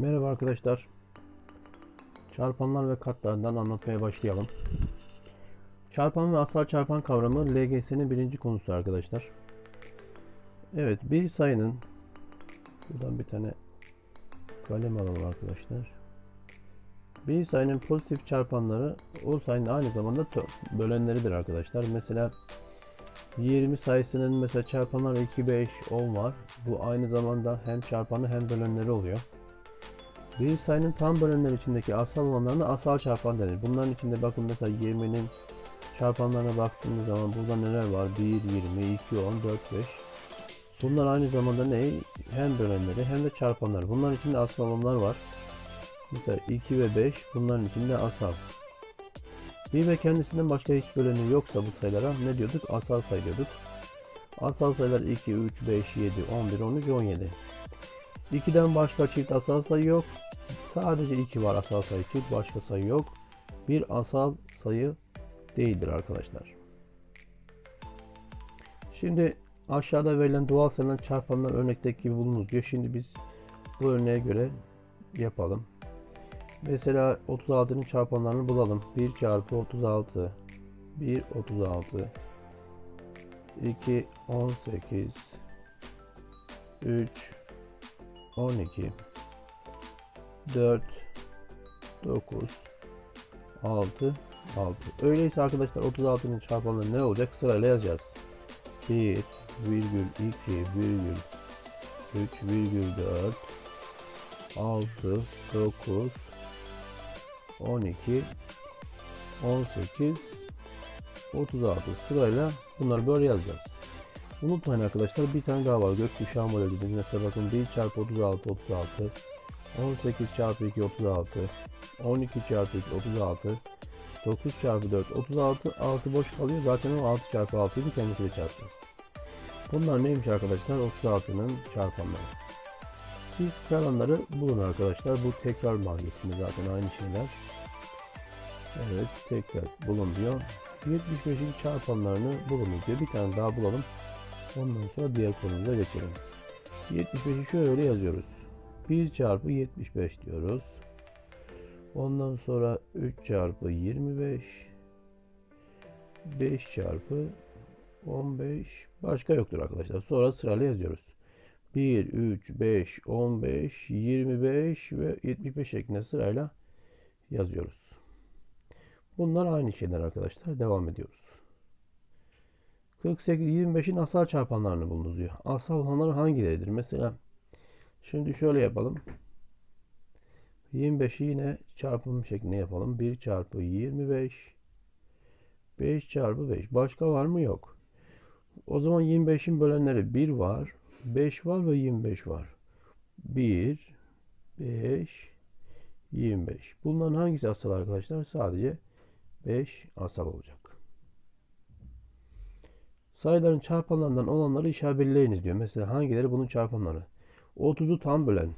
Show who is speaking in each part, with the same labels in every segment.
Speaker 1: Merhaba arkadaşlar. Çarpanlar ve katlardan anlatmaya başlayalım. Çarpan ve asal çarpan kavramı LGS'nin birinci konusu arkadaşlar. Evet bir sayının buradan bir tane kalem alalım arkadaşlar. Bir sayının pozitif çarpanları o sayının aynı zamanda bölenleridir arkadaşlar. Mesela 20 sayısının mesela çarpanları 2, 5, 10 var. Bu aynı zamanda hem çarpanı hem bölenleri oluyor. Bir sayının tam bölenler içindeki asal olanlarına asal çarpan denir. Bunların içinde bakın mesela 20'nin çarpanlarına baktığımız zaman burada neler var? 1, 20, 2, 10, 4, 5. Bunlar aynı zamanda ne? Hem bölenleri hem de çarpanları. Bunların içinde asal olanlar var. Mesela 2 ve 5 bunların içinde asal. Bir ve kendisinden başka hiç böleni yoksa bu sayılara ne diyorduk? Asal sayı diyorduk. Asal sayılar 2, 3, 5, 7, 11, 13, 17. 2'den başka çift asal sayı yok. Sadece 2 var asal sayı çift başka sayı yok. Bir asal sayı değildir arkadaşlar. Şimdi aşağıda verilen doğal sayıların çarpanlar örnekteki gibi bulunuz diyor. Şimdi biz bu örneğe göre yapalım. Mesela 36'nın çarpanlarını bulalım. 1 çarpı 36 1 36 2 18 3 12 4 9 6 6 Öyleyse arkadaşlar 36'nın çarpanları ne olacak? Sırayla yazacağız. 1 virgül 2 virgül 3 virgül 4 6 9 12 18 36 sırayla bunları böyle yazacağız. Unutmayın arkadaşlar bir tane daha var. Gökkuşağı modeli mesela bakın 1 çarpı 36 36 18 çarpı 2 36 12 çarpı 2 36 9 çarpı 4 36 6 boş kalıyor. Zaten o 6 çarpı 6 idi kendisiyle çarpacağız. Bunlar neymiş arkadaşlar? 36'nın çarpanları. Siz kalanları bulun arkadaşlar. Bu tekrar maliyetinde zaten aynı şeyler. Evet tekrar bulun diyor. 75'in çarpanlarını bulunuz diyor. Bir tane daha bulalım. Ondan sonra diğer konumuza geçelim. 75'i şöyle yazıyoruz. 1 çarpı 75 diyoruz. Ondan sonra 3 çarpı 25 5 çarpı 15 başka yoktur arkadaşlar. Sonra sırayla yazıyoruz. 1, 3, 5, 15, 25 ve 75 şeklinde sırayla yazıyoruz. Bunlar aynı şeyler arkadaşlar. Devam ediyoruz. 48, 25'in asal çarpanlarını bulunuz diyor. Asal olanlar hangileridir? Mesela şimdi şöyle yapalım. 25'i yine çarpım şeklinde yapalım. 1 çarpı 25 5 çarpı 5. Başka var mı? Yok. O zaman 25'in bölenleri 1 var. 5 var ve 25 var. 1 5 25. Bunların hangisi asal arkadaşlar? Sadece 5 asal olacak. Sayıların çarpanlarından olanları işaret belirleyiniz diyor. Mesela hangileri bunun çarpanları? 30'u tam bölen.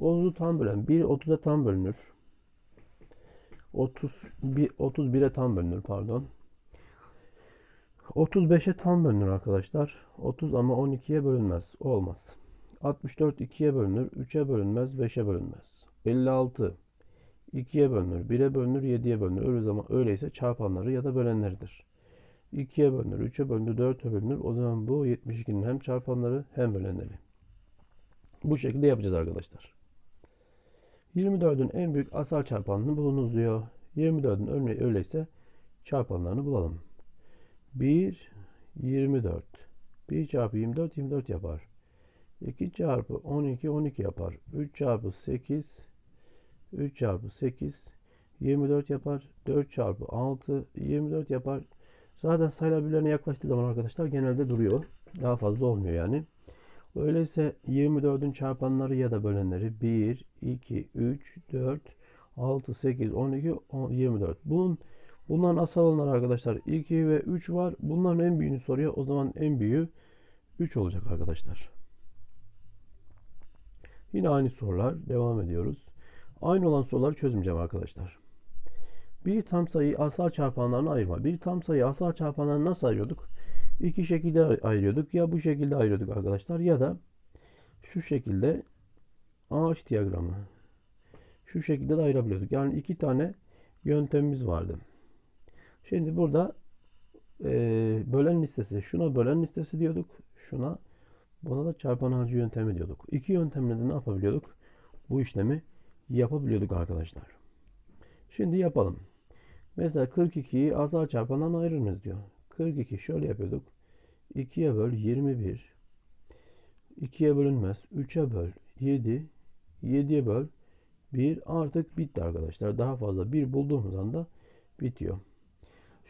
Speaker 1: 30'u tam bölen. 1 30'a tam bölünür. 31 31'e tam bölünür pardon. 35'e tam bölünür arkadaşlar. 30 ama 12'ye bölünmez. Olmaz. 64 2'ye bölünür. 3'e bölünmez. 5'e bölünmez. 56 2'ye bölünür. 1'e bölünür. 7'ye bölünür. Öyle zaman öyleyse çarpanları ya da bölenleridir. 2'ye bölünür. 3'e bölünür. 4'e bölünür. O zaman bu 72'nin hem çarpanları hem bölenleri. Bu şekilde yapacağız arkadaşlar. 24'ün en büyük asal çarpanını bulunuz diyor. 24'ün örneği öyleyse çarpanlarını bulalım. 1 24. 1 çarpı 24 24 yapar. 2 çarpı 12 12 yapar. 3 çarpı 8 3 çarpı 8 24 yapar. 4 çarpı 6 24 yapar. Zaten sayılar birbirlerine yaklaştığı zaman arkadaşlar genelde duruyor. Daha fazla olmuyor yani. Öyleyse 24'ün çarpanları ya da bölenleri 1, 2, 3, 4, 6, 8, 12, 10, 24. Bunun Bunların asal olanlar arkadaşlar 2 ve 3 var. Bunların en büyüğünü soruyor. O zaman en büyüğü 3 olacak arkadaşlar. Yine aynı sorular. Devam ediyoruz. Aynı olan soruları çözmeyeceğim arkadaşlar. Bir tam sayıyı asal çarpanlarına ayırma. Bir tam sayıyı asal çarpanlarına nasıl ayırıyorduk? İki şekilde ayırıyorduk. Ya bu şekilde ayırıyorduk arkadaşlar ya da şu şekilde ağaç diyagramı. Şu şekilde de ayırabiliyorduk. Yani iki tane yöntemimiz vardı. Şimdi burada e, bölen listesi, şuna bölen listesi diyorduk. Şuna, buna da çarpan ağacı yöntemi diyorduk. İki yöntemle de ne yapabiliyorduk? Bu işlemi yapabiliyorduk arkadaşlar. Şimdi yapalım. Mesela 42'yi asal çarpandan ayırırız diyor. 42 şöyle yapıyorduk. 2'ye böl 21. 2'ye bölünmez. 3'e böl 7. 7'ye böl 1 artık bitti arkadaşlar. Daha fazla 1 bulduğumuz anda bitiyor.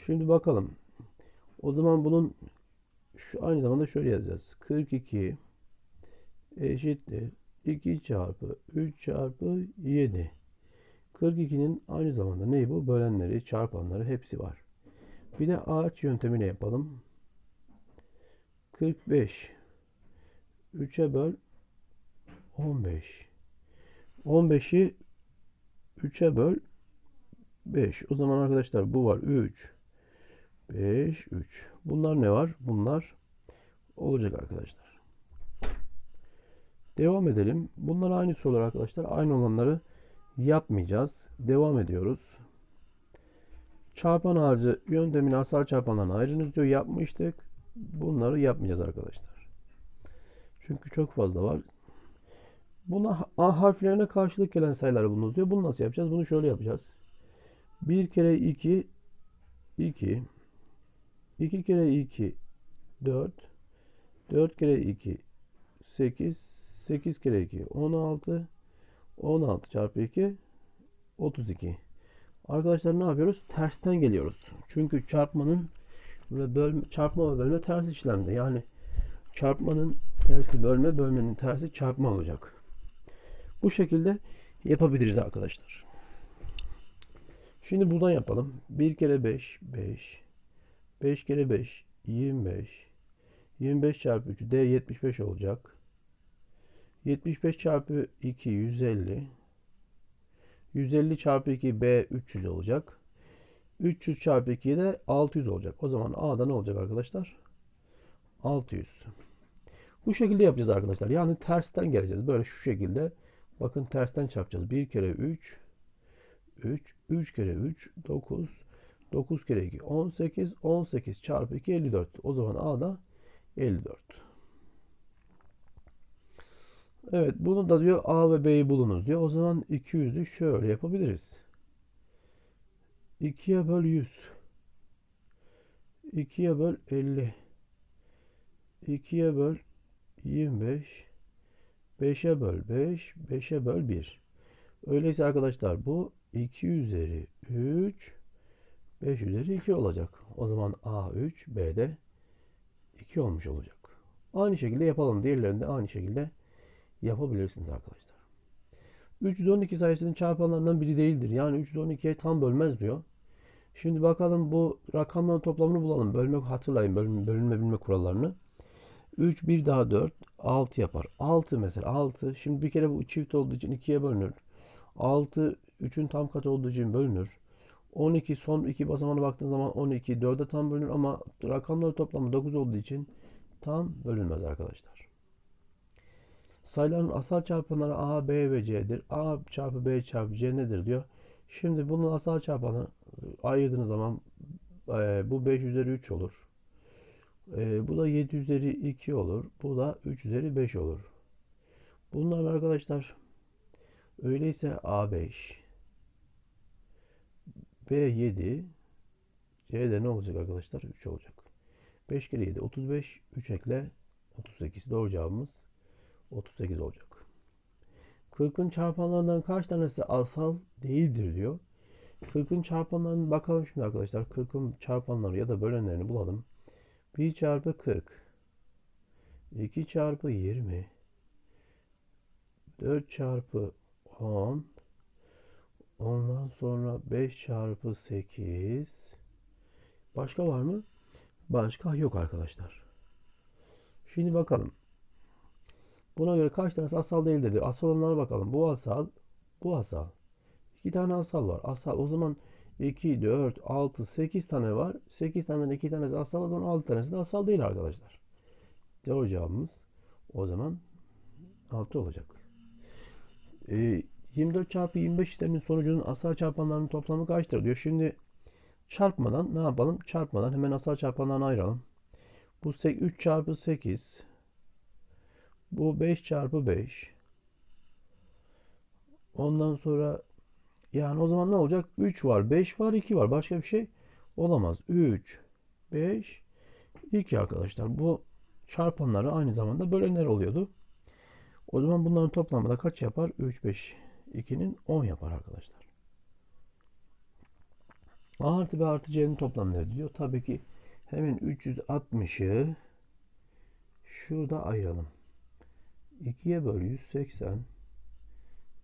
Speaker 1: Şimdi bakalım. O zaman bunun şu aynı zamanda şöyle yazacağız. 42 eşittir 2 çarpı 3 çarpı 7. 42'nin aynı zamanda ne bu? Bölenleri, çarpanları hepsi var. Bir de ağaç yöntemiyle yapalım. 45 3'e böl 15. 15'i 3'e böl 5. O zaman arkadaşlar bu var 3 5 3. Bunlar ne var? Bunlar olacak arkadaşlar. Devam edelim. Bunlar aynı sorular arkadaşlar. Aynı olanları yapmayacağız. Devam ediyoruz. Çarpan ağacı yöntemini asal çarpandan ayırınız diyor. Yapmıştık. Bunları yapmayacağız arkadaşlar. Çünkü çok fazla var. Buna A harflerine karşılık gelen sayıları bulunuz diyor. Bunu nasıl yapacağız? Bunu şöyle yapacağız. 1 kere 2 2 2 kere 2 4 4 kere 2 8 8 kere 2 16 16 çarpı 2 32 Arkadaşlar ne yapıyoruz? Tersten geliyoruz. Çünkü çarpmanın ve bölme, çarpma ve bölme ters işlemde. Yani çarpmanın tersi bölme, bölmenin tersi çarpma olacak. Bu şekilde yapabiliriz arkadaşlar. Şimdi buradan yapalım. 1 kere 5, 5. 5 kere 5, 25. 25 çarpı 3, D 75 olacak. 75 çarpı 2, 150. 150 çarpı 2, B 300 olacak. 300 çarpı 2 de 600 olacak. O zaman A'da ne olacak arkadaşlar? 600. Bu şekilde yapacağız arkadaşlar. Yani tersten geleceğiz. Böyle şu şekilde. Bakın tersten çarpacağız. 1 kere 3 3 3 kere 3 9 9 kere 2 18 18 çarpı 2 54. O zaman A'da 54. Evet bunu da diyor A ve B'yi bulunuz diyor. O zaman 200'ü şöyle yapabiliriz. 2'ye böl 100. 2'ye böl 50. 2'ye böl 25. 5'e böl 5. 5'e böl 1. Öyleyse arkadaşlar bu 2 üzeri 3 5 üzeri 2 olacak. O zaman A 3 B'de 2 olmuş olacak. Aynı şekilde yapalım. Diğerlerini de aynı şekilde yapabilirsiniz arkadaşlar. 312 sayısının çarpanlarından biri değildir. Yani 312'ye tam bölmez diyor. Şimdi bakalım bu rakamların toplamını bulalım. Bölmek hatırlayın bölünme, bilme kurallarını. 3 bir daha 4 6 yapar. 6 mesela 6. Şimdi bir kere bu çift olduğu için 2'ye bölünür. 6 3'ün tam katı olduğu için bölünür. 12 son iki basamağına baktığın zaman 12 4'e tam bölünür ama rakamları toplamı 9 olduğu için tam bölünmez arkadaşlar. Sayıların asal çarpanları A, B ve C'dir. A çarpı B çarpı C nedir diyor. Şimdi bunun asal çarpanı ayırdığınız zaman e, bu 5 üzeri 3 olur. E, bu da 7 üzeri 2 olur. Bu da 3 üzeri 5 olur. Bunlar arkadaşlar öyleyse A5 B7 C'de ne olacak arkadaşlar? 3 olacak. 5 kere 7 35 3 ekle 38 doğru cevabımız 38 olacak. 40'ın çarpanlarından kaç tanesi asal değildir diyor. 40'ın çarpanlarını bakalım şimdi arkadaşlar. 40'ın çarpanları ya da bölenlerini bulalım. 1 çarpı 40 2 çarpı 20 4 çarpı 10 ondan sonra 5 çarpı 8 başka var mı? Başka yok arkadaşlar. Şimdi bakalım. Buna göre kaç tanesi asal değildir diyor. Asal olanlara bakalım. Bu asal, bu asal. İki tane asal var. Asal o zaman 2, 4, 6, 8 tane var. 8 taneden 2 tanesi asal o zaman 6 tanesi de asal değil arkadaşlar. Doğru cevabımız o zaman 6 olacak. e, 24 çarpı 25 işleminin sonucunun asal çarpanlarının toplamı kaçtır diyor. Şimdi çarpmadan ne yapalım? Çarpmadan hemen asal çarpanlarını ayıralım. Bu 3 çarpı 8. Bu 5 çarpı 5. Ondan sonra yani o zaman ne olacak? 3 var, 5 var, 2 var. Başka bir şey olamaz. 3, 5, 2 arkadaşlar. Bu çarpanları aynı zamanda bölenler oluyordu. O zaman bunların toplamı da kaç yapar? 3, 5, 2'nin 10 yapar arkadaşlar. A artı B artı C'nin toplamları diyor. Tabii ki hemen 360'ı şurada ayıralım. 2'ye böl 180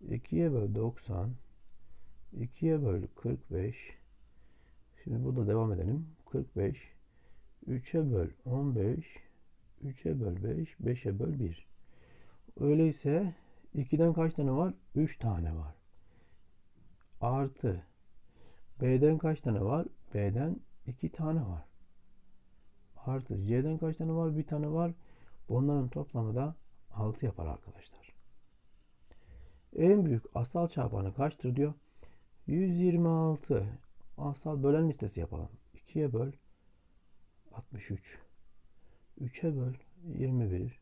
Speaker 1: 2'ye böl 90 2'ye böl 45 Şimdi burada devam edelim. 45 3'e böl 15 3'e böl 5 5'e böl 1 Öyleyse 2'den kaç tane var? 3 tane var. Artı B'den kaç tane var? B'den 2 tane var. Artı C'den kaç tane var? Bir tane var. Bunların toplamı da 6 yapar arkadaşlar. En büyük asal çarpanı kaçtır diyor. 126. Asal bölen listesi yapalım. 2'ye böl 63. 3'e böl 21.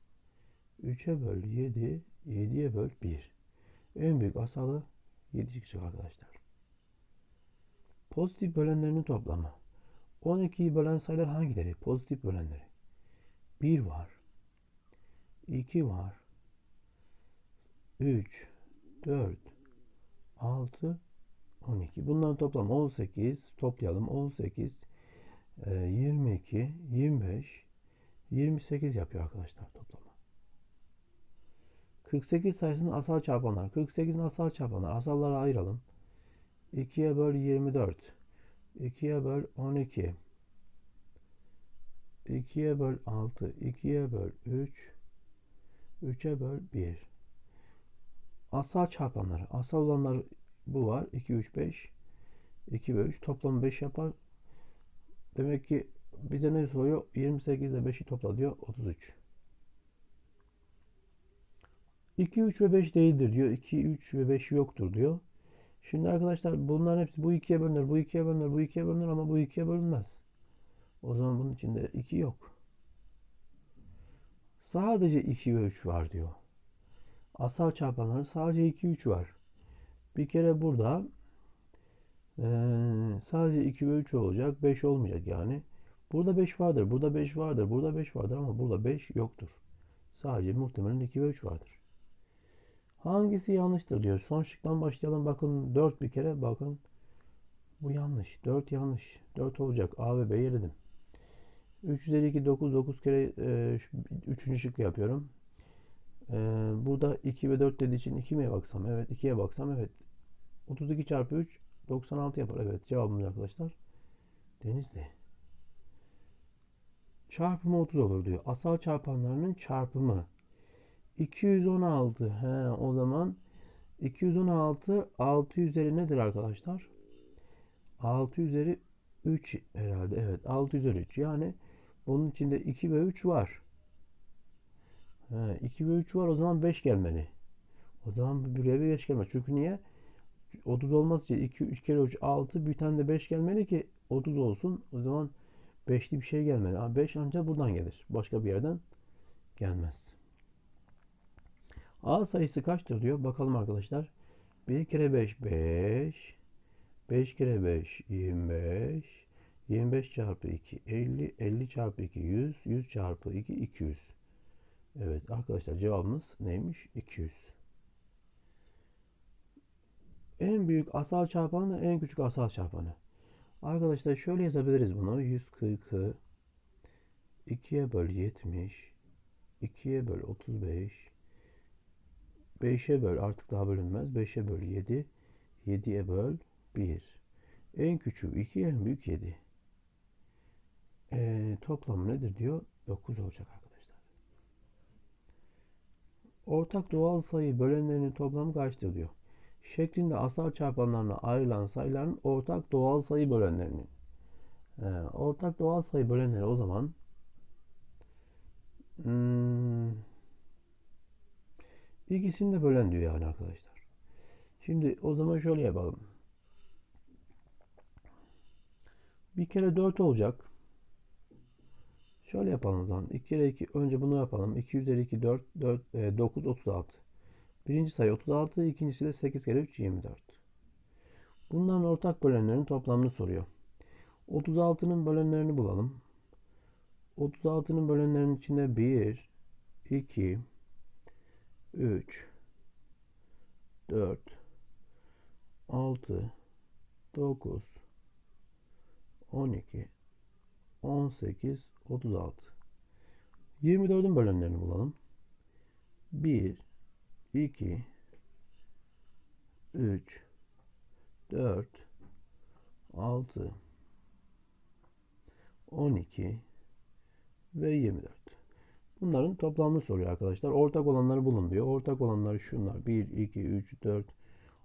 Speaker 1: 3'e böl 7. 7'ye böl 1. En büyük asalı 7 çıkacak arkadaşlar. Pozitif bölenlerinin toplamı. 12'yi bölen sayılar hangileri? Pozitif bölenleri. 1 var. 2 var. 3, 4, 6, 12. Bunların toplamı 18. Toplayalım. 18, 22, 25, 28 yapıyor arkadaşlar toplamı. 48 sayısının asal çarpanlar. 48'in asal çarpanları. Asallara ayıralım. 2'ye böl 24. 2'ye böl 12. 2'ye böl 6. 2'ye böl 3. 3'e böl 1. Asal çarpanları. Asal olanlar bu var. 2, 3, 5. 2 ve 3. Toplam 5 yapar. Demek ki bize ne soruyor? 28 ile 5'i topla diyor. 33. 2, 3 ve 5 değildir diyor. 2, 3 ve 5 yoktur diyor. Şimdi arkadaşlar bunların hepsi bu ikiye bölünür, bu ikiye bölünür, bu ikiye bölünür ama bu ikiye bölünmez. O zaman bunun içinde 2 yok. Sadece 2 ve 3 var diyor. Asal çarpanları sadece 2, 3 var. Bir kere burada ee, sadece 2 ve 3 olacak. 5 olmayacak yani. Burada 5 vardır. Burada 5 vardır. Burada 5 vardır ama burada 5 yoktur. Sadece muhtemelen 2 ve 3 vardır. Hangisi yanlıştır diyor. Son şıktan başlayalım. Bakın 4 bir kere. Bakın bu yanlış. 4 yanlış. 4 olacak. A ve B eledim. 3 üzeri 2 9. 9 kere e, 3. şıkkı yapıyorum. E, burada 2 ve 4 dediği için 2'ye baksam. Evet 2'ye baksam. Evet. 32 çarpı 3 96 yapar. Evet cevabımız arkadaşlar. Denizli. Çarpımı 30 olur diyor. Asal çarpanlarının çarpımı. 216. He, o zaman 216 6 üzeri nedir arkadaşlar? 6 üzeri 3 herhalde. Evet 6 üzeri 3. Yani bunun içinde 2 ve 3 var. He, 2 ve 3 var o zaman 5 gelmeli. O zaman buraya bir 5 gelmez. Çünkü niye? 30 olmaz için 2 3 kere 3 6 bir tane de 5 gelmeli ki 30 olsun. O zaman 5'li bir şey gelmeli. 5 ancak buradan gelir. Başka bir yerden gelmez. A sayısı kaçtır diyor. Bakalım arkadaşlar. 1 kere 5 5. 5 kere 5 25. 25 çarpı 2 50. 50 çarpı 2 100. 100 çarpı 2 200. Evet arkadaşlar cevabımız neymiş? 200. En büyük asal çarpanı en küçük asal çarpanı. Arkadaşlar şöyle yazabiliriz bunu. 140'ı 2'ye böl 70 2'ye böl 35 5'e böl artık daha bölünmez. 5'e böl 7. 7'ye böl 1. En küçük 2 en büyük 7. E, toplamı nedir diyor? 9 olacak arkadaşlar. Ortak doğal sayı bölenlerinin toplamı kaçtır diyor. Şeklinde asal çarpanlarına ayrılan sayıların ortak doğal sayı bölenlerinin. E, ortak doğal sayı bölenleri o zaman hmm, İkisini de bölen diyor yani arkadaşlar. Şimdi o zaman şöyle yapalım. Bir kere 4 olacak. Şöyle yapalım o zaman. 2 kere 2 önce bunu yapalım. 2 üzeri 2 4 4 e, 9 36. Birinci sayı 36, ikincisi de 8 kere 3 24. Bunların ortak bölenlerin toplamını soruyor. 36'nın bölenlerini bulalım. 36'nın bölenlerinin içinde 1 2 3 4 6 9 12 18 36 24'ün bölenlerini bulalım. 1 2 3 4 6 12 ve 24. Bunların toplamını soruyor arkadaşlar. Ortak olanları bulun diyor. Ortak olanları şunlar. 1, 2, 3, 4,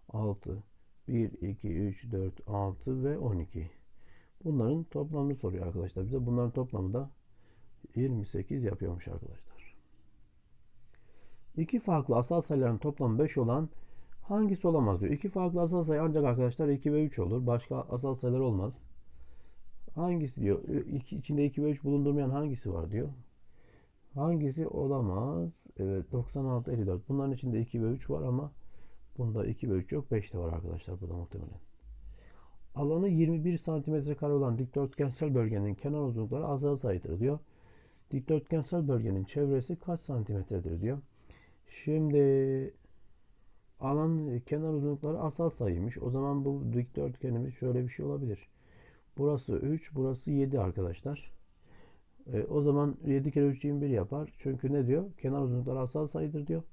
Speaker 1: 6. 1, 2, 3, 4, 6 ve 12. Bunların toplamını soruyor arkadaşlar bize. Bunların toplamı da 28 yapıyormuş arkadaşlar. İki farklı asal sayıların toplamı 5 olan hangisi olamaz diyor. İki farklı asal sayı ancak arkadaşlar 2 ve 3 olur. Başka asal sayılar olmaz. Hangisi diyor? İki, içinde 2 ve 3 bulundurmayan hangisi var diyor. Hangisi olamaz? Evet 96, 54. Bunların içinde 2 ve 3 var ama bunda 2 ve 3 yok. 5 de var arkadaşlar burada muhtemelen. Alanı 21 santimetre kare olan dikdörtgensel bölgenin kenar uzunlukları asal sayıdır diyor. Dikdörtgensel bölgenin çevresi kaç santimetredir diyor. Şimdi alan kenar uzunlukları asal sayıymış. O zaman bu dikdörtgenimiz şöyle bir şey olabilir. Burası 3, burası 7 arkadaşlar. E, o zaman 7 kere 3 21 yapar. Çünkü ne diyor? Kenar uzunlukları asal sayıdır diyor.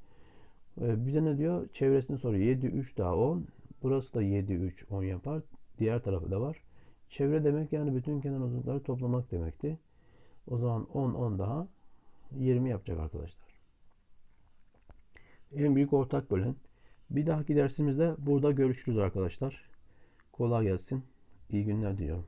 Speaker 1: E, bize ne diyor? Çevresini soruyor. 7, 3 daha 10. Burası da 7, 3, 10 yapar. Diğer tarafı da var. Çevre demek yani bütün kenar uzunlukları toplamak demekti. O zaman 10, 10 daha 20 yapacak arkadaşlar. En büyük ortak bölen. Bir dahaki dersimizde burada görüşürüz arkadaşlar. Kolay gelsin. İyi günler diliyorum.